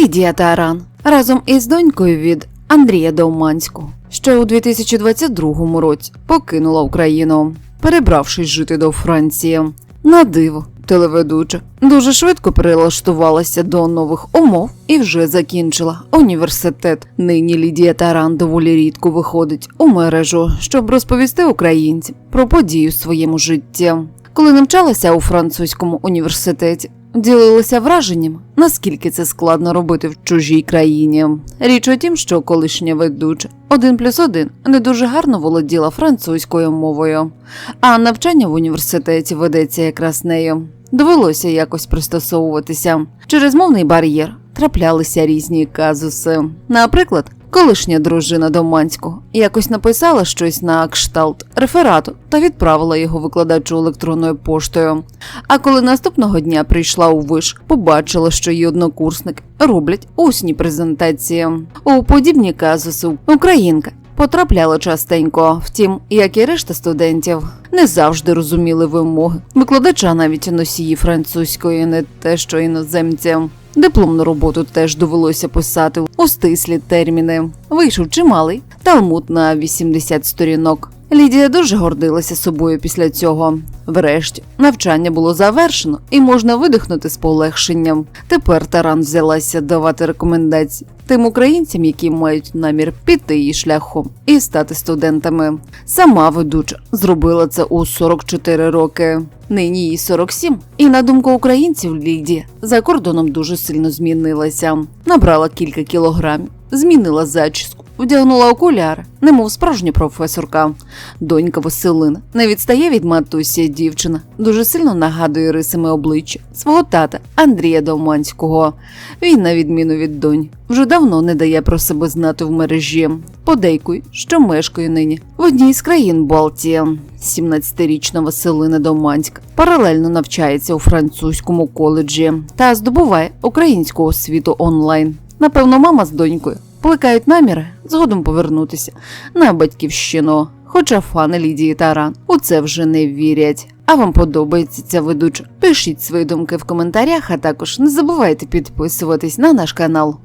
Лідія Таран разом із донькою від Андрія Довманського, що у 2022 році покинула Україну, перебравшись жити до Франції. На диво, телеведуча дуже швидко перелаштувалася до нових умов і вже закінчила університет. Нині Лідія Таран доволі рідко виходить у мережу, щоб розповісти українцям про подію в своєму житті. Коли навчалася у французькому університеті, ділилася враженням, наскільки це складно робити в чужій країні. Річ у тім, що колишня ведуча один плюс один не дуже гарно володіла французькою мовою, а навчання в університеті ведеться якраз нею. Довелося якось пристосовуватися. Через мовний бар'єр траплялися різні казуси. Наприклад, колишня дружина Доманського якось написала щось на кшталт реферату та відправила його викладачу електронною поштою. А коли наступного дня прийшла у виш, побачила, що її однокурсники роблять усні презентації. У подібні казуси українка потрапляла частенько. Втім, як і решта студентів, не завжди розуміли вимоги. Викладача навіть носії французької, не те, що іноземцям. Дипломну роботу теж довелося писати у стислі терміни. Вийшов чималий талмуд на 80 сторінок. Лідія дуже гордилася собою після цього. Врешті навчання було завершено і можна видихнути з полегшенням. Тепер Таран взялася давати рекомендації тим українцям, які мають намір піти її шляхом і стати студентами. Сама ведуча зробила це у 44 роки. Нині їй 47. І на думку українців, Лідія за кордоном дуже сильно змінилася. Набрала кілька кілограмів, змінила зачіску, вдягнула окуляри, немов справжня професорка. Донька Василина не відстає від матусі дівчина, дуже сильно нагадує рисами обличчя свого тата Андрія Довманського. Він, на відміну від донь, вже давно не дає про себе знати в мережі. Подейкуй, що мешкає нині в одній з країн Балтії. 17-річна Василина Доманська паралельно навчається у французькому коледжі та здобуває українську освіту онлайн. Напевно, мама з донькою плекають наміри згодом повернутися на батьківщину. Хоча фани Лідії Таран у це вже не вірять. А вам подобається ця ведуча? Пишіть свої думки в коментарях, а також не забувайте підписуватись на наш канал.